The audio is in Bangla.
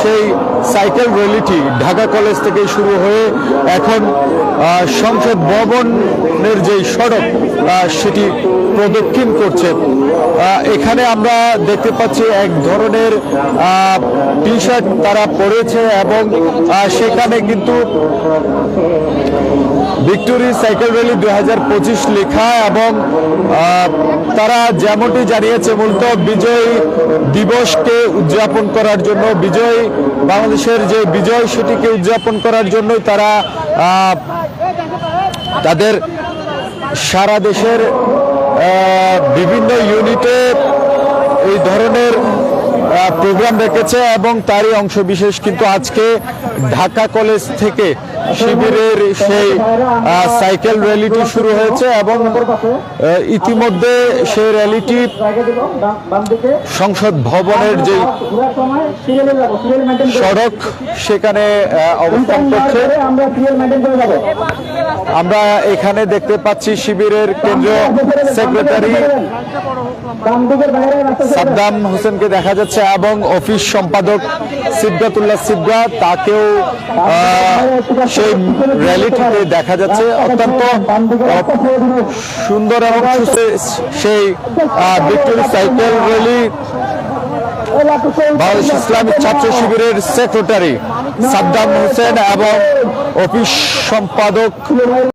সেই সাইকেল র্যালিটি ঢাকা কলেজ থেকে শুরু হয়ে এখন সংসদ ভবনের যে সড়ক সেটি প্রদক্ষিণ করছে। এখানে আমরা দেখতে পাচ্ছি এক ধরনের টি শার্ট তারা পরেছে এবং সেখানে কিন্তু ভিক্টোরি সাইকেল র্যালি দুই হাজার পঁচিশ লেখা এবং তারা যেমনটি জানিয়েছে, মূলত বিজয় দিবসকে উদযাপন করার জন্য, বিজয় বাংলাদেশের যে বিজয় সেটিকে উদযাপন করার জন্যই তারা তাদের সারা দেশের বিভিন্ন ইউনিটে এই ধরনের প্রোগ্রাম রেখেছে এবং তারই অংশ বিশেষ কিন্তু আজকে ঢাকা কলেজ থেকে শিবিরের সেই সাইকেল র্যালিটি শুরু হয়েছে এবং ইতিমধ্যে সেই র্যালিটি সংসদ ভবনের যে সড়ক সেখানে অবস্থান করছে। আমরা এখানে দেখতে পাচ্ছি শিবিরের কেন্দ্রীয় সেক্রেটারি সাদ্দাম হোসেনকে দেখা যাচ্ছে। এবং অফিস সম্পাদক সিদ্ধাতুল্লাহ সিদ্দা তাকেও সেই র্যালিটিতে দেখা যাচ্ছে। অত্যন্ত সুন্দর এবং সেই victory cycle rally Bangladesh Islamic ছাত্র শিবিরের সেক্রেটারি সাদ্দাম হোসেন এবং অফিস সম্পাদক